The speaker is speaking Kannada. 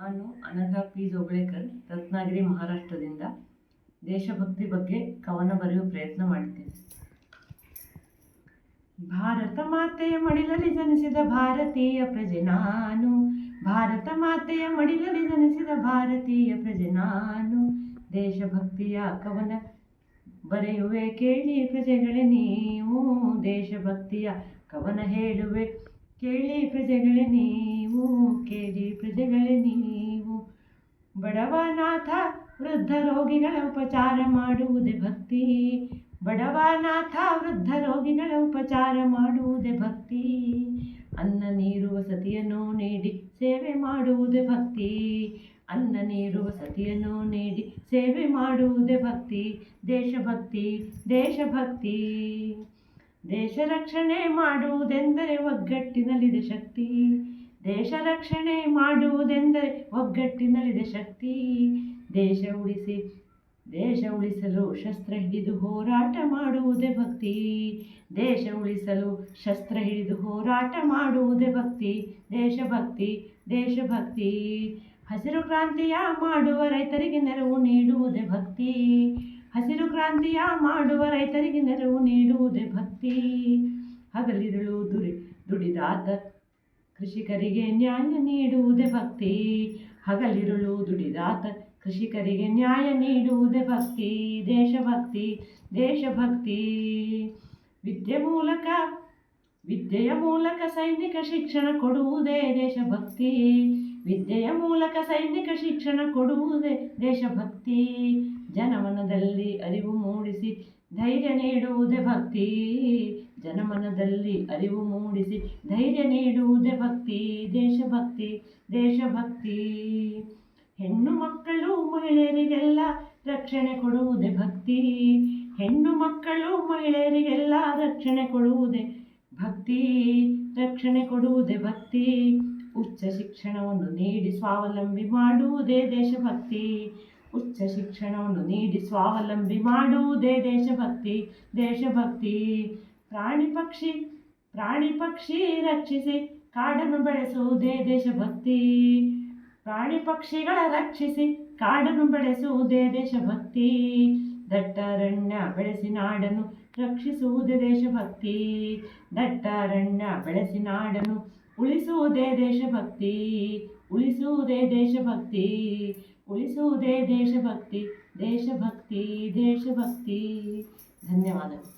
ನಾನು ಅನಘಾ ಪಿ. ಜೋಗಳೇಕರ್, ರತ್ನಗಿರಿ, ಮಹಾರಾಷ್ಟ್ರದಿಂದ ದೇಶಭಕ್ತಿ ಬಗ್ಗೆ ಕವನ ಬರೆಯುವ ಪ್ರಯತ್ನ ಮಾಡ್ತೀನಿ. ಭಾರತ ಮಾತೆಯ ಮಡಿಲಲ್ಲಿ ಜನಿಸಿದ ಭಾರತೀಯ ಪ್ರಜೆ ನಾನು. ಭಾರತ ಮಾತೆಯ ಮಡಿಲಲ್ಲಿ ಜನಿಸಿದ ಭಾರತೀಯ ಪ್ರಜೆ ನಾನು. ದೇಶಭಕ್ತಿಯ ಕವನ ಬರೆಯುವೆ, ಕೇಳಿ ಪ್ರಜೆಗಳೇ ನೀವು. ದೇಶಭಕ್ತಿಯ ಕವನ ಹೇಳುವೆ, ಕೇಳಿ ಪ್ರಜೆಗಳೇ ನೀವು. ಕೇಳಿ ಪ್ರಜೆಗಳೇ ನೀವು. ಬಡವನಾಥ ವೃದ್ಧ ರೋಗಿಗಳ ಉಪಚಾರ ಮಾಡುವುದೇ ಭಕ್ತಿ. ಬಡವನಾಥ ವೃದ್ಧ ರೋಗಿಗಳ ಉಪಚಾರ ಮಾಡುವುದೇ ಭಕ್ತಿ. ಅನ್ನ, ನೀರು, ವಸತಿಯನ್ನು ನೀಡಿ ಸೇವೆ ಮಾಡುವುದೇ ಭಕ್ತಿ. ಅನ್ನ, ನೀರು, ವಸತಿಯನ್ನು ನೀಡಿ ಸೇವೆ ಮಾಡುವುದೇ ಭಕ್ತಿ. ದೇಶಭಕ್ತಿ ದೇಶಭಕ್ತಿ. ದೇಶ ರಕ್ಷಣೆ ಮಾಡುವುದೆಂದರೆ ಒಗ್ಗಟ್ಟಿನಲ್ಲಿದೆ ಶಕ್ತಿ. ದೇಶ ರಕ್ಷಣೆ ಮಾಡುವುದೆಂದರೆ ಒಗ್ಗಟ್ಟಿನಲ್ಲಿದೆ ಶಕ್ತಿ. ದೇಶ ಉಳಿಸಿ, ದೇಶ ಉಳಿಸಲು ಶಸ್ತ್ರ ಹಿಡಿದು ಹೋರಾಟ ಮಾಡುವುದೇ ಭಕ್ತಿ. ದೇಶ ಉಳಿಸಲು ಶಸ್ತ್ರ ಹಿಡಿದು ಹೋರಾಟ ಮಾಡುವುದೇ ಭಕ್ತಿ. ದೇಶಭಕ್ತಿ ದೇಶಭಕ್ತಿ ಹಸಿರು ಕ್ರಾಂತಿಯ ಮಾಡುವ ರೈತರಿಗೆ ನೆರವು ನೀಡುವುದೇ ಭಕ್ತಿ. ಹಸಿರು ಕ್ರಾಂತಿಯ ಮಾಡುವ ರೈತರಿಗೆ ನೆರವು ನೀಡುವುದೇ ಭಕ್ತಿ. ಹಗಲಿರುಳು ದುರಿ, ದುಡಿದಾತ ಕೃಷಿಕರಿಗೆ ನ್ಯಾಯ ನೀಡುವುದೇ ಭಕ್ತಿ. ಹಗಲಿರುಳು ದುಡಿದಾತ ಕೃಷಿಕರಿಗೆ ನ್ಯಾಯ ನೀಡುವುದೇ ಭಕ್ತಿ. ದೇಶಭಕ್ತಿ ದೇಶಭಕ್ತಿ ವಿದ್ಯೆ ಮೂಲಕ, ವಿದ್ಯೆಯ ಮೂಲಕ ಸೈನಿಕ ಶಿಕ್ಷಣ ಕೊಡುವುದೇ ದೇಶಭಕ್ತಿ ವಿದ್ಯೆಯ ಮೂಲಕ ಸೈನಿಕ ಶಿಕ್ಷಣ ಕೊಡುವುದೇ ದೇಶಭಕ್ತಿ ಜನಮನದಲ್ಲಿ ಅರಿವು ಮೂಡಿಸಿ ಧೈರ್ಯ ನೀಡುವುದೇ ಭಕ್ತಿ. ಜನಮನದಲ್ಲಿ ಅರಿವು ಮೂಡಿಸಿ ಧೈರ್ಯ ನೀಡುವುದೇ ಭಕ್ತಿ. ದೇಶಭಕ್ತಿ ದೇಶಭಕ್ತಿ. ಹೆಣ್ಣು ಮಕ್ಕಳು ಮಹಿಳೆಯರಿಗೆಲ್ಲ ರಕ್ಷಣೆ ಕೊಡುವುದೇ ಭಕ್ತಿ. ಹೆಣ್ಣು ಮಕ್ಕಳು ಮಹಿಳೆಯರಿಗೆಲ್ಲ ರಕ್ಷಣೆ ಕೊಡುವುದೇ ಭಕ್ತಿ. ರಕ್ಷಣೆ ಕೊಡುವುದೇ ಭಕ್ತಿ. ಉಚ್ಚ ಶಿಕ್ಷಣವನ್ನು ನೀಡಿ ಸ್ವಾವಲಂಬಿ ಮಾಡುವುದೇ ದೇಶಭಕ್ತಿ. ಉಚ್ಚ ಶಿಕ್ಷಣವನ್ನು ನೀಡಿ ಸ್ವಾವಲಂಬಿ ಮಾಡುವುದೇ ದೇಶಭಕ್ತಿ ದೇಶಭಕ್ತಿ. ಪ್ರಾಣಿ ಪಕ್ಷಿ ಪ್ರಾಣಿ ಪಕ್ಷಿ ರಕ್ಷಿಸಿ ಕಾಡನ್ನು ಬೆಳೆಸುವುದೇ ದೇಶಭಕ್ತಿ. ಪ್ರಾಣಿ ಪಕ್ಷಿಗಳ ರಕ್ಷಿಸಿ ಕಾಡನ್ನು ಬೆಳೆಸುವುದೇ ದೇಶಭಕ್ತಿ. ದಟ್ಟಾರಣ್ಯ ಬೆಳೆಸಿ ನಾಡನ್ನು ರಕ್ಷಿಸುವುದೇ ದೇಶಭಕ್ತಿ. ದಟ್ಟಾರಣ್ಯ ಬೆಳೆಸಿ ನಾಡನ್ನು ಉಳಿಸುವುದೇ ದೇಶಭಕ್ತಿ. ಉಳಿಸುವುದೇ ದೇಶಭಕ್ತಿ. ಉಳಿಸುವುದೇ ದೇಶಭಕ್ತಿ ದೇಶಭಕ್ತಿ ದೇಶಭಕ್ತಿ ಧನ್ಯವಾದಗಳು